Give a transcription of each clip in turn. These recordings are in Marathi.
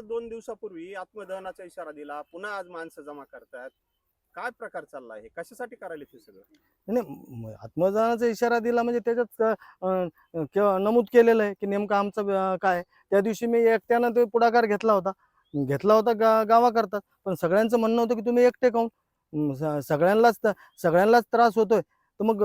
आता दोन दिवसापूर्वी आत्मदहनाचा इशारा दिला पुन्हा आज माणसं जमा करतात काय प्रकार चालला आहे? कशासाठी करायला ते सगळं? नाही म- आत्मदानाचा इशारा दिला म्हणजे त्याच्यात केव्हा नमूद केलेलं आहे की नेमकं आमचं काय त्या दिवशी मी एकट्यानं ते पुढाकार घेतला होता. घेतला होता गा गावाकरता. पण सगळ्यांचं म्हणणं होतं की तुम्ही एकटे काहून? सगळ्यांनाच सगळ्यांनाच त्रास होतोय. तर मग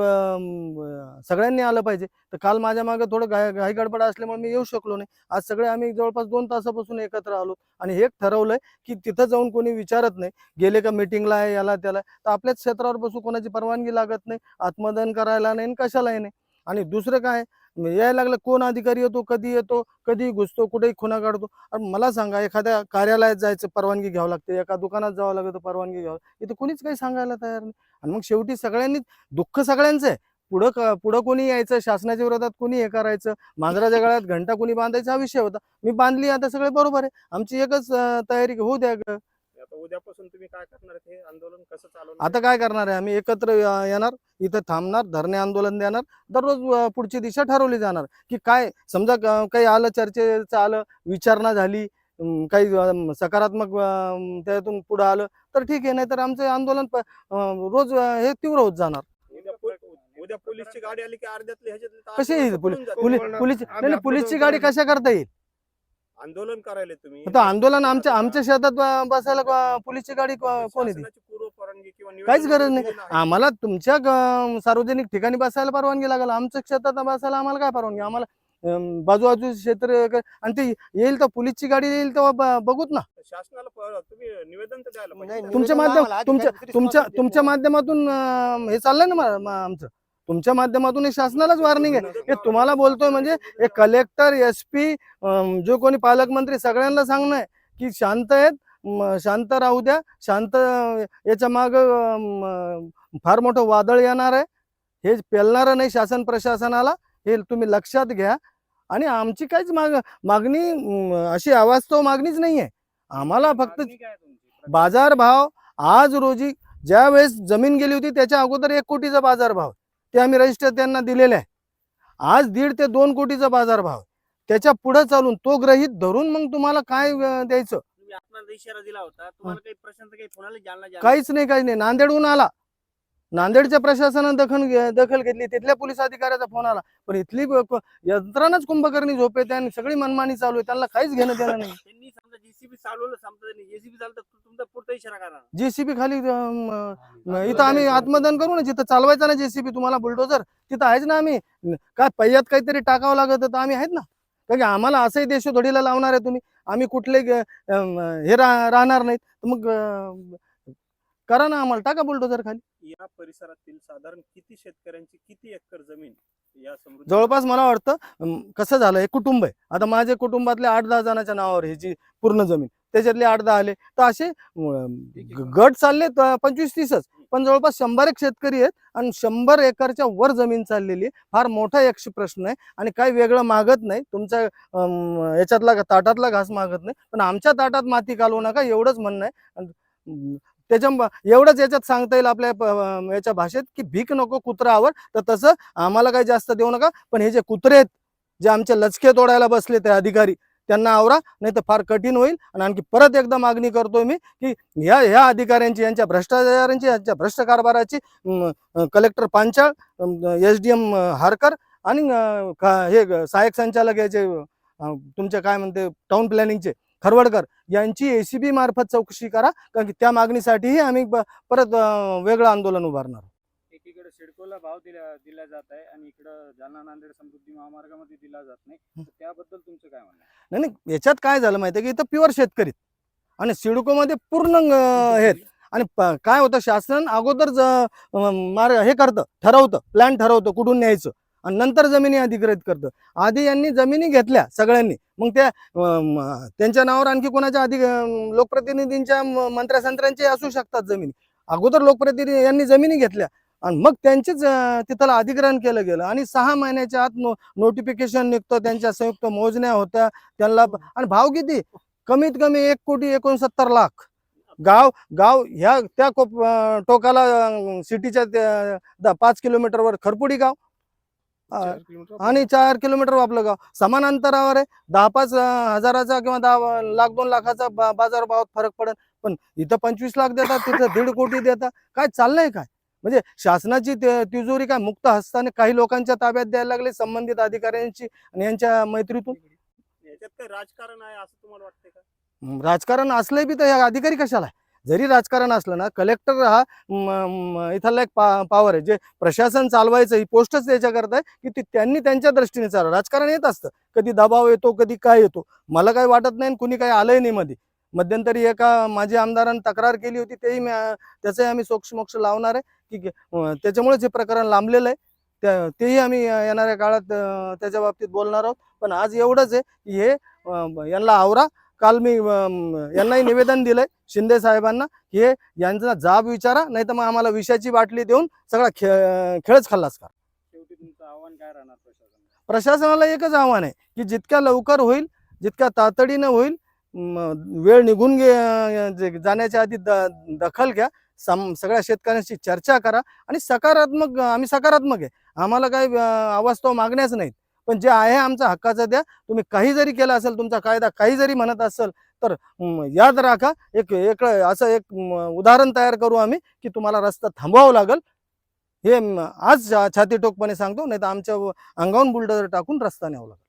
सगळ्यांनी आलं पाहिजे. तर काल माझ्या मागे थोडं घाई घाई गडबड असल्यामुळे मी येऊ शकलो नाही. आज सगळे आम्ही जवळपास दोन तासापासून एकत्र आलो आणि हे ठरवलंय की तिथं जाऊन कोणी विचारत नाही. गेले का मिटिंगला आहे याला त्याला. तर आपल्याच क्षेत्रावर बसू कोणाची परवानगी लागत नाही आत्मदान करायला नाही आणि कशालाही नाही. आणि दुसरं काय आहे यायला लागलं कोण अधिकारी येतो कधी येतो कधी घुसतो कुठेही खुना काढतो. आणि मला सांगा एखाद्या कार्यालयात जायचं परवानगी घ्यावं लागते एका दुकानात जावं लागतं परवानगी घ्यावं इथं कोणीच काही सांगायला तयार नाही. आणि मग शेवटी सगळ्यांनी दुःख सगळ्यांचं आहे. पुढं पुढं कोणी यायचं शासनाच्या विरोधात कोणी हे करायचं मांजराच्या गळ्यात घंटा कोणी बांधायचा हा विषय होता. मी बांधली आता सगळे बरोबर आहे. आमची एकच तयारी होऊ द्या ग. आता उद्यापासून तुम्ही काय करणार? हे आंदोलन कसं चालवणार? आता काय करणार आहे? आम्ही एकत्र येणार. इथं थांबणार धरणे आंदोलन देणार दररोज पुढची दिशा ठरवली जाणार. की काय समजा काही आलं चर्चेचं आलं विचारणा झाली काही सकारात्मक त्यातून पुढे आलं तर ठीक आहे नाही तर आमचं आंदोलन रोज हे तीव्र होत जाणार. उद्या पो- उद्या पोलीसची गाडी आली की अर्ध्यातले ह्याच्यातले तर कशी येईल? पोलीस नाही पोलीसची गाडी कशा करता येईल? आंदोलन करायला तुम्ही. आंदोलन आमच्या आमच्या शेतात बसायला पोलीसची गाडी कोण येते शासनाची पूर्व परवानगी किंवा काहीच गरज आहे. आम्हाला तुमच्या सार्वजनिक ठिकाणी बसायला परवानगी लागेल. आमच्या क्षेत्रात बसायला आम्हाला काय परवानगी? आम्हाला अं, बाजूबाजू क्षेत्र आणि ते येईल तर पोलीसची गाडी येईल तेव्हा बघूत ना. शासनाला तुम्ही निवेदन नाही. तुमच्या माध्यम तुमच्या तुमच्या नाही. माध्यमातून हे चाललंय ना आमचं. तुमच्या माध्यमातून हे शासनालाच वॉर्निंग आहे. हे तुम्हाला बोलतोय म्हणजे हे कलेक्टर एस पी जो कोणी पालकमंत्री सगळ्यांना सांगणं आहे की शांत आहेत. शांत राहू द्या. शांत याच्या माग फार मोठं वादळ येणार आहे. हे पेलणारं नाही शासन प्रशासनाला. हे तुम्ही लक्षात घ्या. आणि आमची काहीच माग मागणी अशी अवास्तव मागणीच नाही आहे. आम्हाला फक्त बाजारभाव आज रोजी ज्या वेळेस जमीन गेली होती त्याच्या अगोदर एक कोटीचा बाजारभाव ते आम्ही रजिस्टर त्यांना दिलेले आहे. आज दीड ते दोन कोटीचा बाजारभाव त्याच्या पुढे चालून तो ग्रहित धरून मग तुम्हाला काय द्यायचं? तुम्ही आत्महत्या इशारा दिला होता. तुम्हाला काही प्रश्न काही फोनाला जालना जालना. काहीच नाही काहीच नाही. नांदेडहून आला. नांदेडच्या प्रशासनानं दखल दखल घेतली. तिथल्या पोलीस अधिकाऱ्याचा फोन आला. पण इथली यंत्रणाच कुंभकर्णी झोपे त्यांनी सगळी मनमानी चालू आहे. त्यांना काहीच घेणं देणं नाही. त्यांनी समजा जेसीबी चालवलं समजा त्यांनी जेसीबी चालतं तर तुमचा पुढचा इशारा करा जेसीबी खाली अं, म- इथं आम्ही आत्मदान करू ना. जिथं चालवायचा ना जेसीबी तुम्हाला बुलडोजर तिथं आहेच ना आम्ही. काय पहिल्यात काहीतरी टाकावं लागत तर आम्ही आहेत ना. कारण की आम्हाला असंही देशोधडीला लावणार आहे तुम्ही. आम्ही कुठले हे राहणार नाहीत. तर मग करा ना आम्हाला टाका बुलडोजर खाली. या परिसरातील साधारण किती शेतकऱ्यांची किती एकर जमीन या समृद्धी जवळपास मला वाटतं कसं झालं एक कुटुंब आहे. आता माझ्या कुटुंबातले आठ दहा जणांच्या नावावर ह्याची पूर्ण जमीन त्याच्यातले आठ दहा आले. तर असे गट चालले पंचवीस तीसच. पण जवळपास शंभर एक शेतकरी आहेत आणि शंभर एकरच्या वर जमीन चाललेली आहे. फार मोठा एक प्रश्न आहे आणि काही वेगळं मागत नाही. तुमच्या याच्यातला ताटातला घास मागत नाही. पण आमच्या ताटात माती घालवू नका एवढंच म्हणणं आहे. त्याच्या एवढंच याच्यात सांगता येईल आपल्या याच्या भाषेत की भीक नको कुत्रावर तर तसं आम्हाला काही जास्त देऊ नका. पण हे जे कुत्रे आहेत जे आमचे लचके तोडायला बसले ते अधिकारी त्यांना आवरा नाही तर फार कठीण होईल. आणि आणखी परत एकदा मागणी करतोय मी की ह्या ह्या अधिकाऱ्यांची यांच्या भ्रष्टाचारांची यांच्या भ्रष्ट कारभाराची collector Panchal S D M Harkar आणि का- हे सहाय्यक संचालक याचे तुमचे काय म्हणते टाउन प्लॅनिंगचे खरवडकर यांची एसीबी मार्फत चौकशी करा कारण की त्या मागणीसाठीही आम्ही परत वेगळं आंदोलन उभारणार. सिडकोला भाव दिला दिला जात आहे आणि इकडं जालना नांदेड समृद्धी महामार्गामध्ये दिला जात नाही. तर त्याबद्दल तुमचं काय म्हणणं आहे? नाही नाही याच्यात काय झालं माहिती आहे की? इथं प्युअर शेतकरी आणि सिडकोमध्ये पूर्ण अं, हे आहेत. आणि प- काय होतं शासन अगोदर ज- अं, मार हे करतं ठरवतं प्लॅन ठरवतं कुठून न्यायचं. आणि नंतर जमिनी अधिग्रहित करतं. आधी यांनी जमिनी घेतल्या सगळ्यांनी. मग त्या अं, म- त्यांच्या नावावर आणखी कोणाच्या अधिक अं, लोकप्रतिनिधींच्या मंत्र्यासंत्र्यांचे असू शकतात जमिनी. अगोदर लोकप्रतिनिधी यांनी जमिनी घेतल्या. आणि मग त्यांचेच तिथलं अधिग्रहण केलं गेलं. आणि सहा महिन्याच्या आत नो नोटिफिकेशन निघतं त्यांच्या संयुक्त मोजण्या होत्या त्यांना आणि भाव किती? कमीत कमी एक कोटी एकोणसत्तर लाख. गाव गाव ह्या त्या कोप अं, टोकाला सिटीच्या पाच किलोमीटरवर खरपुडी गाव. आणि चार किलोमीटर आपलं गाव. समान अंतरावर आहे. दहा पाच हजाराचा किंवा दहा लाख दोन लाखाचा बा- बाजारभावात फरक पडेल. पण इथं पंचवीस लाख देतात तिथं दीड कोटी देतात. काय चाललंय काय? म्हणजे शासनाची तिजोरी काय मुक्त हस्ताने काही लोकांच्या ताब्यात द्यायला लागले संबंधित अधिकाऱ्यांची आणि यांच्या मैत्रीतून? राजकारण आहे असं तुम्हाला वाटतंय का? राजकारण असलंय बी तर अधिकारी कशाला? जरी राजकारण असलं ना कलेक्टर हा इथला एक पा पॉवर आहे. जे प्रशासन चालवायचं ही पोस्टच त्याच्याकरता आहे की ती त्यांनी त्यांच्या दृष्टीने चालव. राजकारण येत असतं. कधी दबाव येतो कधी काय येतो. मला काही वाटत नाही कुणी काही आलंय नाही मध्ये मध्यंतरी एका माझ्या आमदारांनी तक्रार केली होती तेही त्याचंही आम्ही सोक्ष मोक्ष लावणार आहे की त्याच्यामुळेच हे प्रकरण लांबलेलं आहे. त्या तेही आम्ही येणाऱ्या काळात त्याच्या बाबतीत बोलणार आहोत. पण आज एवढंच आहे की हे यांना आवरा. काल मी यांनाही निवेदन दिलंय शिंदे साहेबांना की हे यांचा जाब विचारा नाही तर मग आम्हाला विषाची बाटली देऊन सगळा खे खेळच खाल्लास का शेवटी तुमचं आव्हान काय राहणार प्रशासनाला एकच आव्हान आहे की जितक्या लवकर होईल जितक्या तातडीनं होईल वेळ निघून गे जे- जाण्याच्या आधी द दखल घ्या. सम सगळ्या शेतकऱ्यांशी चर्चा करा आणि सकारात्मक आम्ही सकारात्मक आहे. आम्हाला काही अं, अवास्तव मागण्याच नाहीत. पण जे आहे आमचा हक्काचा द्या. तुम्ही काही जरी केलं असेल तुमचा कायदा काही जरी म्हणत असेल तर याद राखा. एक एक असं एक उदाहरण तयार करू आम्ही की तुम्हाला रस्ता थांबवावं लागेल. हे आज छा- सांगतो. नाही तर आमच्या अंगावून बुलडोजर टाकून रस्ता न्यावं लागेल.